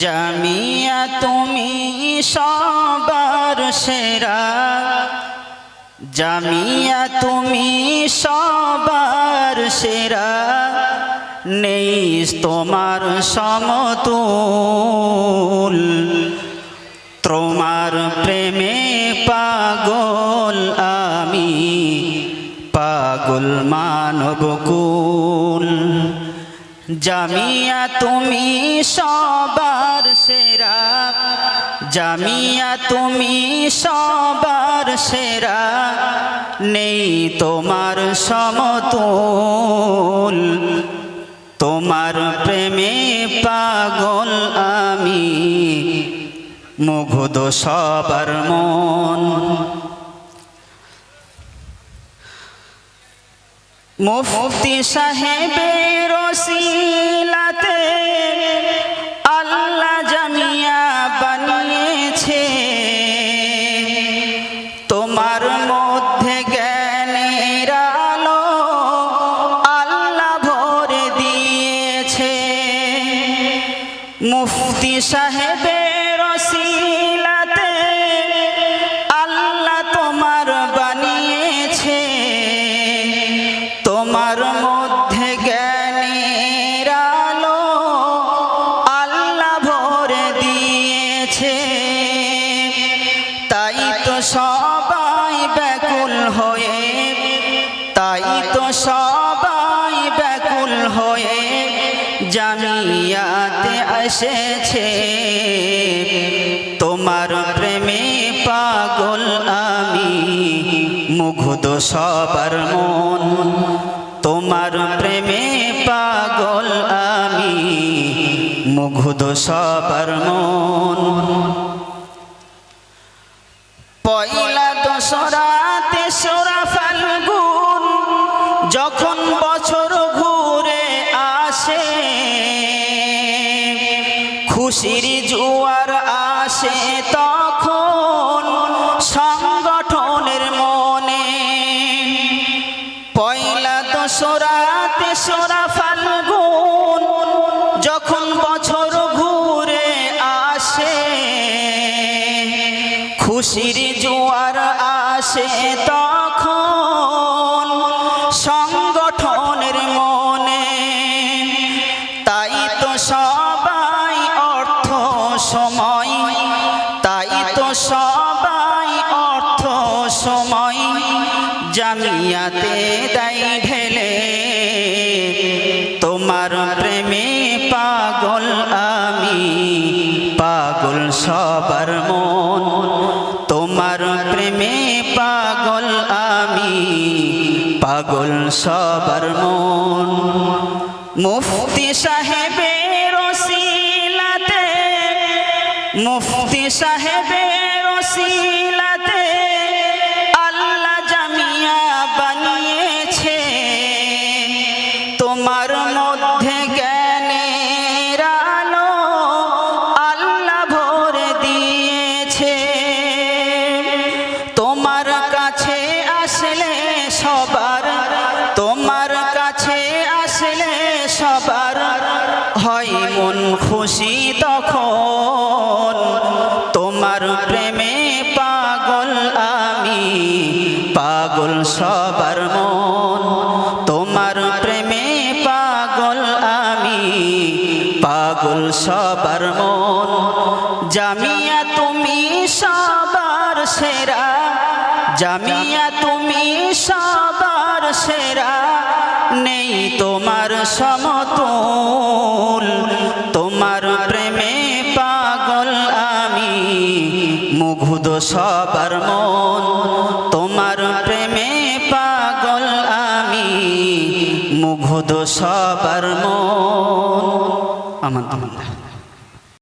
জামিয়া তুমি সবার সেরা। জামিয়া তুমি সবার সেরা। নেই তোমার সমতুল। তোমার প্রেমে পাগল আমি। পাগল মানবকুল জামিয়া তুমি সবার সেরা। জামিয়া তুমি সবার সেরা। নেই তোমার সমতুল। তোমার প্রেমে পাগল আমি। মুগ্ধ সবার মন। মুফতি সাহেবের রসিলাতে মধ্যে জ্ঞানের আলো দিয়েছে। তাই তো সবাই ব্যাকুল হয়ে, তাই তো সবাই ব্যাকুল হয়ে এসেছে। তোমার প্রেমে পাগল আমি, মুগ্ধ সবার মন। মুগ্ধ সবার মন। পয়লা দশরা তেসরা ফাল্গুন, যখন বছর ঘুরে আসে, খুশির জোয়ার আসে তখন সংগঠনের মনে। পয়লা দশরা তেসরা ফাল্গুন খুশির জোয়ার আসে তখন। সংগঠনের মনে, তাই তো সবাই অর্থ সময়, তাই তো সবাই অর্থ সময়, জামিয়াতে দাই ঢেলে। তোমার প্রেমে পাগল আমি, পাগল সবার মন। পাগল আমি পাগল সবার মন। মুফতি সাহেবের মুফতি সাহেবের ওসিলাতে কাছে আসলে সবার হয় মন খুশি তখন। তোমার প্রেমে পাগল আমি, পাগল সবার মন। তোমার প্রেমে পাগল আমি, পাগল সবার মন। জামিয়া তুমি সবার সেরা, নেই তোমার সমতুল। তোমার প্রেমে পাগল আমি, মুগ্ধ সবার মন। তোমার প্রেমে পাগল আমি, মুগ্ধ সবার মন। আমান